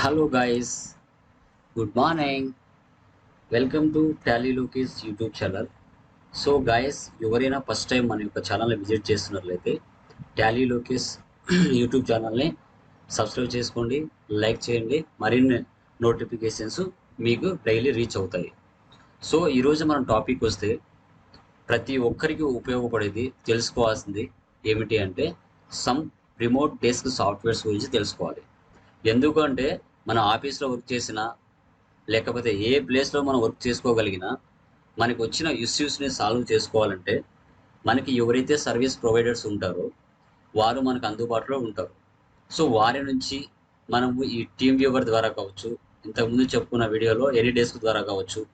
Hello guys good morning welcome to Tally Lookies YouTube channel so guys ఎవరైనా first time మన యొక్క ఛానల్ని visit చేస్తున్నట్లయితే టాలీ లూకీస్ యూట్యూబ్ ఛానల్ని సబ్స్క్రైబ్ చేసుకోండి లైక్ చేయండి. మరిన్ని నోటిఫికేషన్స్ మీకు డైలీ రీచ్ అవుతాయి. సో ఈరోజు మనం టాపిక్ వస్తే ప్రతి ఒక్కరికి ఉపయోగపడేది తెలుసుకోవాల్సింది ఏమిటి అంటే సమ్ రిమోట్ డెస్క్ సాఫ్ట్వేర్స్ గురించి తెలుసుకోవాలి. ఎందుకంటే మన ఆఫీస్లో వర్క్ చేసినా లేకపోతే ఏ ప్లేస్లో మనం వర్క్ చేసుకోగలిగినా మనకి వచ్చిన ఇష్యూస్ని సాల్వ్ చేసుకోవాలంటే మనకి ఎవరైతే సర్వీస్ ప్రొవైడర్స్ ఉంటారో వారు మనకు అందుబాటులో ఉంటారు. సో వారి నుంచి మనము ఈ టీమ్ వ్యూవర్ ద్వారా కావచ్చు ఇంతకుముందు చెప్పుకున్న వీడియోలో ఎనీ డెస్క్ ద్వారా కావచ్చు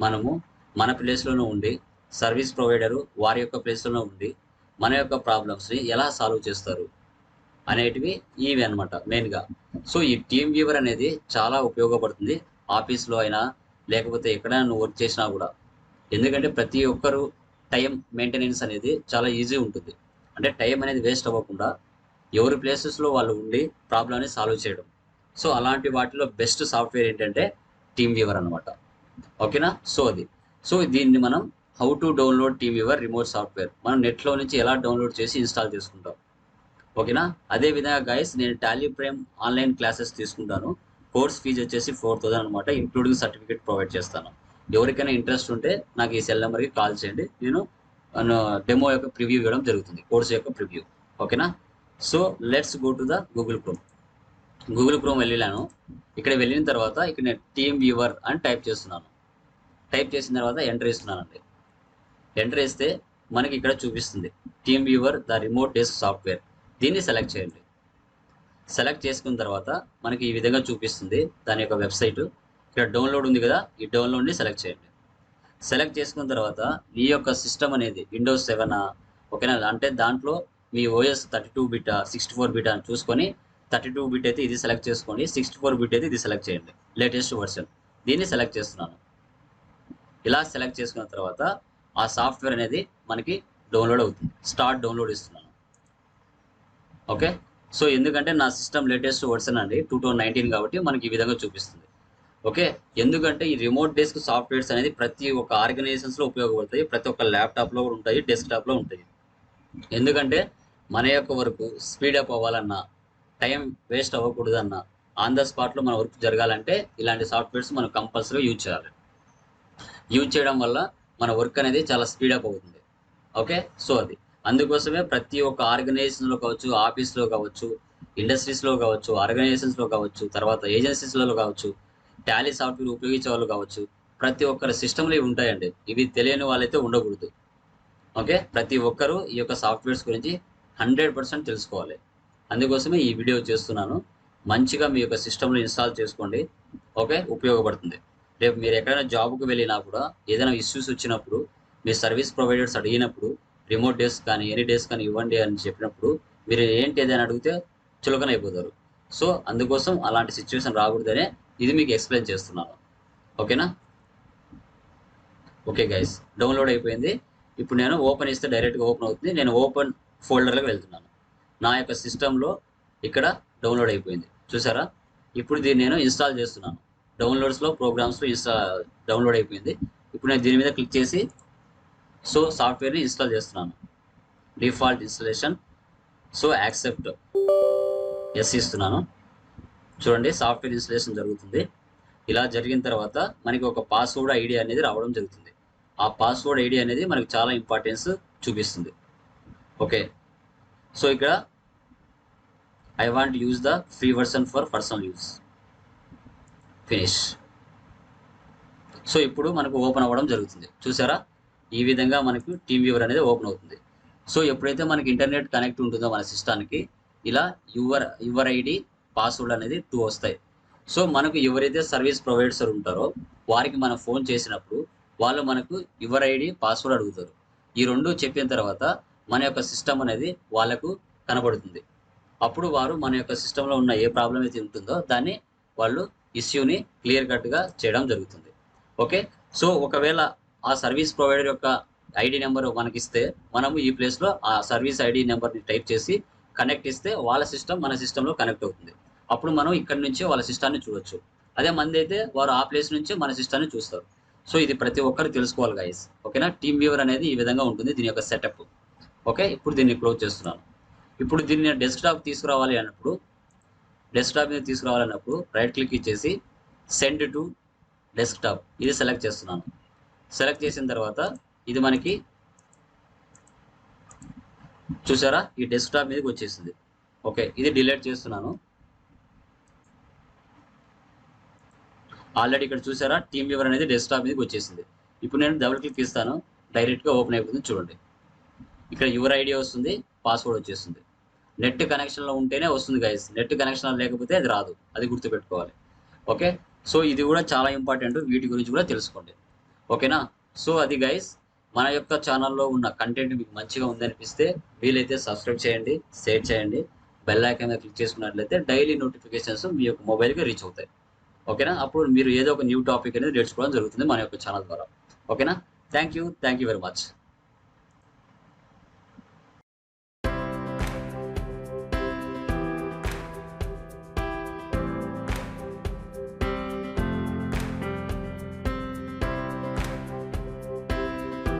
మనము మన ప్లేస్లోనే ఉండి సర్వీస్ ప్రొవైడరు వారి యొక్క ప్లేస్లోనే ఉండి మన యొక్క ప్రాబ్లమ్స్ని ఎలా సాల్వ్ చేస్తారు అనేటివి ఇవి అనమాట మెయిన్గా సో ఈ టీమ్ వ్యూవర్ అనేది చాలా ఉపయోగపడుతుంది ఆఫీస్లో అయినా లేకపోతే ఎక్కడైనా వర్క్ చేసినా కూడా. ఎందుకంటే ప్రతి ఒక్కరు టైం మెయింటెనెన్స్ అనేది చాలా ఈజీ ఉంటుంది. అంటే టైం అనేది వేస్ట్ అవ్వకుండా ఎవరి ప్లేసెస్లో వాళ్ళు ఉండి ప్రాబ్లమ్ని సాల్వ్ చేయడం. సో అలాంటి వాటిలో బెస్ట్ సాఫ్ట్వేర్ ఏంటంటే టీమ్ వ్యూవర్ అనమాట ఓకేనా సో అది. సో దీన్ని మనం how to download team viewer remote software మనం నెట్లో నుంచి ఎలా డౌన్లోడ్ చేసి ఇన్స్టాల్ చేసుకుంటాం. ఓకేనా? అదే విధంగా గైస్ నేను టాలీ ప్రైమ్ ఆన్లైన్ క్లాసెస్ తీసుకుంటాను. కోర్స్ ఫీజు వచ్చేసి ఫోర్ థౌసండ్ అనమాట ఇంక్లూడింగ్ సర్టిఫికేట్ ప్రొవైడ్ చేస్తాను. ఎవరికైనా ఇంట్రెస్ట్ ఉంటే నాకు ఈ సెల్ నెంబర్కి కాల్ చేయండి. నేను డెమో యొక్క ప్రివ్యూ ఇవ్వడం జరుగుతుంది కోర్స్ యొక్క ప్రివ్యూ ఓకేనా? So let's go to the Google Chrome Google Chrome వెళ్ళాను ఇక్కడ వెళ్ళిన తర్వాత ఇక్కడ నేను టీమ్ వ్యూవర్ అని టైప్ చేస్తున్నాను. టైప్ చేసిన తర్వాత ఎంటర్ ఇస్తున్నానండి ఎంటర్ ఇస్తే మనకి ఇక్కడ చూపిస్తుంది team viewer the remote desk software దీన్ని సెలెక్ట్ చేయండి. సెలెక్ట్ చేసుకున్న తర్వాత మనకి ఈ విధంగా చూపిస్తుంది దాని యొక్క వెబ్సైట్. ఇక్కడ డౌన్లోడ్ ఉంది కదా ఈ డౌన్లోడ్ని సెలెక్ట్ చేయండి. సెలెక్ట్ చేసుకున్న తర్వాత మీ యొక్క సిస్టమ్ అనేది విండోస్ సెవెనా ఓకేనా? అంటే దాంట్లో మీ OS thirty two bit sixty four bit అని చూసుకొని థర్టీ టూ బిట్ అయితే ఇది సెలెక్ట్ చేసుకోండి సిక్స్టీ ఫోర్ బిట్ అయితే ఇది సెలెక్ట్ చేయండి. లేటెస్ట్ వర్షన్ దీన్ని సెలెక్ట్ చేస్తున్నాను. ఇలా సెలెక్ట్ చేసుకున్న తర్వాత ఆ సాఫ్ట్వేర్ అనేది మనకి డౌన్లోడ్ అవుతుంది. స్టార్ట్ డౌన్లోడ్ ఇస్తున్నాను. ఓకే? సో ఎందుకంటే నా సిస్టమ్ లేటెస్ట్ వర్షన్ అండి టూ నైన్టీన్ కాబట్టి మనకి ఈ విధంగా చూపిస్తుంది. ఓకే? ఎందుకంటే ఈ రిమోట్ డెస్క్ సాఫ్ట్వేర్స్ అనేది ప్రతి ఒక్క ఆర్గనైజేషన్స్లో ఉపయోగపడతాయి ప్రతి ఒక్క ల్యాప్టాప్లో కూడా ఉంటాయి డెస్క్టాప్లో ఉంటాయి. ఎందుకంటే మన యొక్క వరకు స్పీడప్ అవ్వాలన్నా టైం వేస్ట్ అవ్వకూడదన్నా ఆన్ ద స్పాట్లో మన వర్క్ జరగాలంటే ఇలాంటి సాఫ్ట్వేర్స్ మనం కంపల్సరీగా యూజ్ చేయాలి. యూజ్ చేయడం వల్ల మన వర్క్ అనేది చాలా స్పీడప్ అవుతుంది. ఓకే? సో అది. అందుకోసమే ప్రతి ఒక్క ఆర్గనైజేషన్లో కావచ్చు ఆఫీస్లో కావచ్చు ఇండస్ట్రీస్లో కావచ్చు ఆర్గనైజేషన్స్లో కావచ్చు తర్వాత ఏజెన్సీస్లలో కావచ్చు టాలీ సాఫ్ట్వేర్ ఉపయోగించే వాళ్ళు కావచ్చు ప్రతి ఒక్కరి సిస్టమ్లు ఇవి ఉంటాయండి. ఇవి తెలియని వాళ్ళైతే ఉండకూడదు. ఓకే ప్రతి ఒక్కరూ ఈ యొక్క సాఫ్ట్వేర్స్ గురించి హండ్రెడ్ పర్సెంట్ తెలుసుకోవాలి. అందుకోసమే ఈ వీడియో చేస్తున్నాను. మంచిగా మీ యొక్క సిస్టంలో ఇన్స్టాల్ చేసుకోండి. ఓకే ఉపయోగపడుతుంది. రేపు మీరు ఎక్కడైనా జాబ్కి వెళ్ళినా కూడా ఏదైనా ఇష్యూస్ వచ్చినప్పుడు మీ సర్వీస్ ప్రొవైడర్స్ అడిగినప్పుడు రిమోట్ డేస్ కానీ ఎనీ డేస్ కానీ ఇవ్వండి అని చెప్పినప్పుడు మీరు ఏంటి ఏదైనా అడిగితే చులకన అయిపోతారు. సో అందుకోసం అలాంటి సిచ్యువేషన్ రాకూడదనే ఇది మీకు ఎక్స్ప్లెయిన్ చేస్తున్నాను. ఓకేనా? ఓకే గైస్ డౌన్లోడ్ అయిపోయింది. ఇప్పుడు నేను ఓపెన్ ఇస్తే డైరెక్ట్గా ఓపెన్ అవుతుంది. నేను ఓపెన్ ఫోల్డర్లోకి వెళ్తున్నాను. నా యొక్క సిస్టంలో ఇక్కడ డౌన్లోడ్ అయిపోయింది. చూసారా? ఇప్పుడు దీన్ని నేను ఇన్స్టాల్ చేస్తున్నాను. డౌన్లోడ్స్లో ప్రోగ్రామ్స్లో ఇన్స్టా డౌన్లోడ్ అయిపోయింది. ఇప్పుడు నేను దీని మీద క్లిక్ చేసి సో సాఫ్ట్వేర్ని ఇన్స్టాల్ చేస్తున్నాను. Default installation. So accept. Yes ఇస్తున్నాను. చూడండి సాఫ్ట్వేర్ ఇన్స్టలేషన్ జరుగుతుంది. ఇలా జరిగిన తర్వాత మనకి ఒక పాస్వర్డ్ ఐడి అనేది రావడం జరుగుతుంది. ఆ పాస్వర్డ్ ఐడి అనేది మనకు చాలా ఇంపార్టెన్స్ చూపిస్తుంది. ఓకే. సో ఇక్కడ I want use the free version for personal use finish so ఇప్పుడు మనకు ఓపెన్ అవ్వడం జరుగుతుంది. చూసారా? ఈ విధంగా మనకు టీమ్ వ్యూవర్ అనేది ఓపెన్ అవుతుంది. సో ఎప్పుడైతే మనకి ఇంటర్నెట్ కనెక్ట్ ఉంటుందో మన సిస్టానికి ఇలా యువర్ యువర్ ఐడి పాస్వర్డ్ అనేది టూ వస్తాయి. సో మనకు ఎవరైతే సర్వీస్ ప్రొవైడర్స్ ఉంటారో వారికి మనం ఫోన్ చేసినప్పుడు వాళ్ళు మనకు యువర్ ఐడి పాస్వర్డ్ అడుగుతారు. ఈ రెండు చెప్పిన తర్వాత మన యొక్క సిస్టమ్ అనేది వాళ్ళకు కనబడుతుంది. అప్పుడు వారు మన యొక్క సిస్టంలో ఉన్న ఏ ప్రాబ్లం అయితే ఉంటుందో దాన్ని వాళ్ళు ఇష్యూని క్లియర్ కట్గా చేయడం జరుగుతుంది. ఓకే? సో ఒకవేళ ఆ సర్వీస్ ప్రొవైడర్ యొక్క ఐడి నెంబర్ మనకిస్తే మనము ఈ ప్లేస్లో ఆ సర్వీస్ ఐడి నెంబర్ని టైప్ చేసి కనెక్ట్ ఇస్తే వాళ్ళ సిస్టమ్ మన సిస్టంలో కనెక్ట్ అవుతుంది. అప్పుడు మనం ఇక్కడ నుంచే వాళ్ళ సిస్టాన్ని చూడొచ్చు. అదే మంది అయితే వారు ఆ ప్లేస్ నుంచే మన సిస్టాన్ని చూస్తారు. సో ఇది ప్రతి ఒక్కరు తెలుసుకోవాలి గైస్ ఓకేనా? టీమ్ వ్యూవర్ అనేది ఈ విధంగా ఉంటుంది దీని యొక్క సెటప్ ఓకే? ఇప్పుడు దీన్ని క్లోజ్ చేస్తున్నాను. ఇప్పుడు దీన్ని డెస్క్టాప్ తీసుకురావాలి అన్నప్పుడు డెస్క్టాప్ మీద తీసుకురావాలన్నప్పుడు రైట్ క్లిక్ ఇచ్చేసి సెండ్ టు డెస్క్టాప్ ఇది సెలెక్ట్ చేస్తున్నాను. సెలెక్ట్ చేసిన తర్వాత ఇది మనకి చూసారా? ఈ డెస్క్టాప్ మీదకి వచ్చేసింది. ఓకే ఇది డిలీట్ చేస్తున్నాను. ఆల్రెడీ ఇక్కడ చూసారా? టీమ్ వ్యూవర్ అనేది డెస్క్టాప్ మీదకి వచ్చేసింది. ఇప్పుడు నేను డబుల్ క్లిక్ ఇస్తాను. డైరెక్ట్గా ఓపెన్ అయిపోతుంది. చూడండి. ఇక్కడ యువర్ ఐడి వస్తుంది. పాస్వర్డ్ వచ్చేస్తుంది. నెట్ కనెక్షన్లో ఉంటేనే వస్తుంది గైస్ నెట్ కనెక్షన్ లేకపోతే అది రాదు. అది గుర్తుపెట్టుకోవాలి. ఓకే? సో ఇది కూడా చాలా ఇంపార్టెంట్ వీటి గురించి కూడా తెలుసుకోండి. ఓకేనా? సో అది గైస్ మన యొక్క ఛానల్లో ఉన్న కంటెంట్ మీకు మంచిగా ఉందనిపిస్తే వీలైతే సబ్స్క్రైబ్ చేయండి షేర్ చేయండి. బెల్ ఐకాన్ మీద క్లిక్ చేసుకున్నట్లయితే డైలీ నోటిఫికేషన్స్ మీ యొక్క మొబైల్కి రీచ్ అవుతాయి. ఓకేనా? అప్పుడు మీరు ఏదో ఒక న్యూ టాపిక్ అనేది నేర్చుకోవడం జరుగుతుంది మన యొక్క ఛానల్ ద్వారా. ఓకేనా? Thank you thank you very much